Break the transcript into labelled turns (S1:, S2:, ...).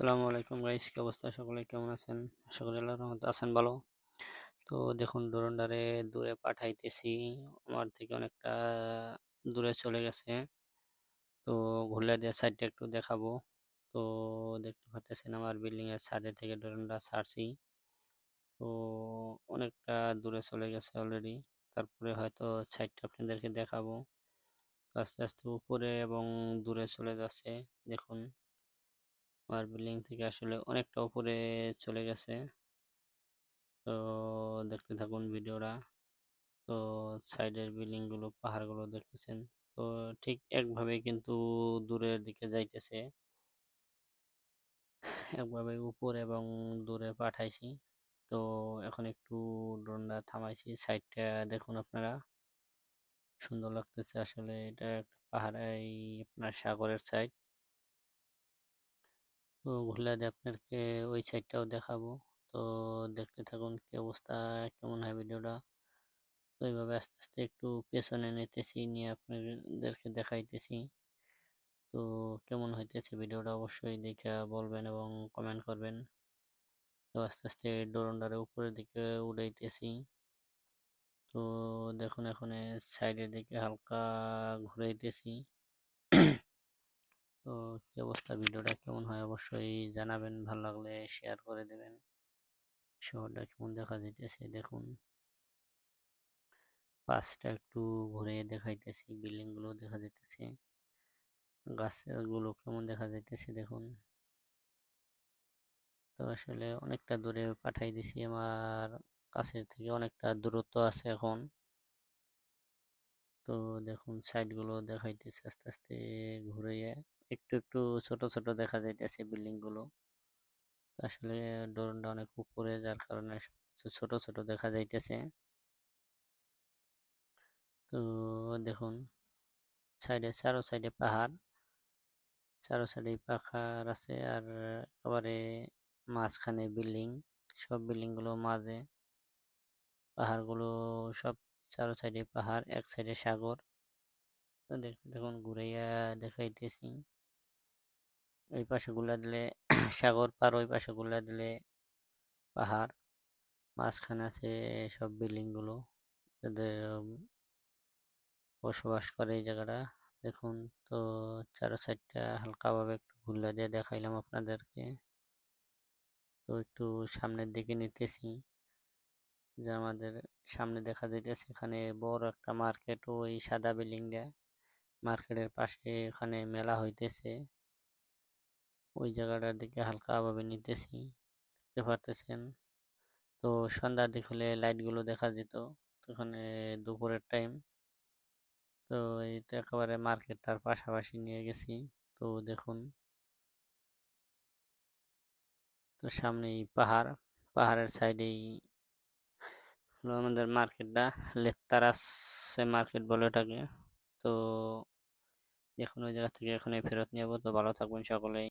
S1: আসসালামু আলাইকুম গাইস কি অবস্থা? সকলে কেমন আছেন? আশা করি আল্লাহর রহমতে আছেন ভালো। তো দেখুন ড্রোনটারে দূরে পাঠাইতেছি। আমার থেকে অনেকটা দূরে চলে গেছে। তো ঘুরলে দিয়ে সাইডটা একটু দেখাবো। তো দেখতে পাচ্ছেন আমার বিল্ডিং এর ছাদে থেকে ড্রোনটা ছাড়ছি। তো অনেকটা দূরে চলে গেছে অলরেডি তারপরে হয়তো সাইডটা আপনাদেরকে দেখাবো। আস্তে আস্তে উপরে এবং দূরে চলে যাচ্ছে, দেখুন। আমার বিল্ডিং থেকে আসলে অনেকটা উপরে চলে গেছে। তো দেখতে থাকুন ভিডিওটা। তো সাইডের বিল্ডিংগুলো পাহাড়গুলো দেখতেছেন। তো ঠিক একভাবে কিন্তু দূরের দিকে যাইতেছে। একভাবে উপর এবং দূরে পাঠাইছি। তো এখন একটু ড্রোনটা থামাইছি। সাইডটা দেখুন আপনারা। সুন্দর লাগতেছে আসলে। এটা একটা পাহাড় এই আপনার সাগরের সাইড ঘুরলে আপনাদেরকে ওই সাইডটাও দেখাবো। তো দেখতে থাকুন কি অবস্থা, কেমন হয় ভিডিওটা তো এইভাবে আস্তে আস্তে একটু পেছনে নিতেছি নিয়ে আপনাদেরকে দেখাইতেছি। তো কেমন হইতেছে ভিডিওটা অবশ্যই দেখে বলবেন এবং কমেন্ট করবেন। তো আস্তে আস্তে ড্রোনটারে উপরের দিকে উড়াইতেছি। তো দেখুন এখন সাইডের দিকে হালকা ঘুরাইতেছি। তো কি অবস্থা? ভিডিওটা কেমন হয়? অবশ্যই জানাবেন। ভালো লাগলে শেয়ার করে দেবেন। শহরটা কেমন দেখা যাইতেছে? দেখুন। পাশটা একটু ঘুরে দেখাইতেছি। বিল্ডিংগুলো দেখা যাইতেছে। গাছগুলো কেমন দেখা যাইতেছে? দেখুন। তো আসলে অনেকটা দূরে পাঠাই দিছি। আমার কাছের থেকে অনেকটা দূরত্ব আছে এখন। তো দেখুন সাইডগুলো দেখাইতেছে আস্তে আস্তে ঘুরে একটু একটু ছোট ছোট দেখা যাইতেছে বিল্ডিংগুলো। আসলে ড্রোনটা অনেক উপরে, যার কারণে ছোট ছোট দেখা যাইতেছে। তো দেখুন, সাইডে, চারো সাইডে পাহাড়। চারো সাইডে পাহাড় আছে আর একেবারে মাঝখানে বিল্ডিং সব বিল্ডিংগুলো মাঝে। পাহাড়গুলো সব চারো সাইডে পাহাড়, এক সাইডে সাগর। দেখুন, ঘুরাইয়া দেখাইতেছি। ওই পাশে গুলা দিলে সাগর পার ওই পাশে গুলা দিলে পাহাড়। মাঝখানে আছে সব বিল্ডিংগুলো বসবাস করে এই জায়গাটা। দেখুন তো চারো সাইডটা হালকাভাবে একটু ঘুরলে দিয়ে দেখাইলাম আপনাদেরকে। তো একটু সামনের দিকে নিতেছি। যে আমাদের সামনে দেখা যাইতেছে এখানে বড় একটা মার্কেট, ওই সাদা বিল্ডিংটা। মার্কেটের পাশে এখানে মেলা হইতেছে। ওই জায়গাটার দিকে হালকাভাবে নিতেছি, দেখতে পারতেছেন। তো সন্ধ্যার দিক হলে লাইটগুলো দেখা যেত, তখন দুপুরের টাইম। তো এইটা একেবারে মার্কেটটার পাশাপাশি নিয়ে গেছি, তো দেখুন। তো সামনেই পাহাড়, পাহাড়ের সাইডেই আমাদের মার্কেটটা লেত্তারাস মার্কেট বলে ওটাকে। তো দেখুন ওই জায়গা থেকে এখানে ফেরত নিয়ে তো ভালো থাকবেন সকলেই।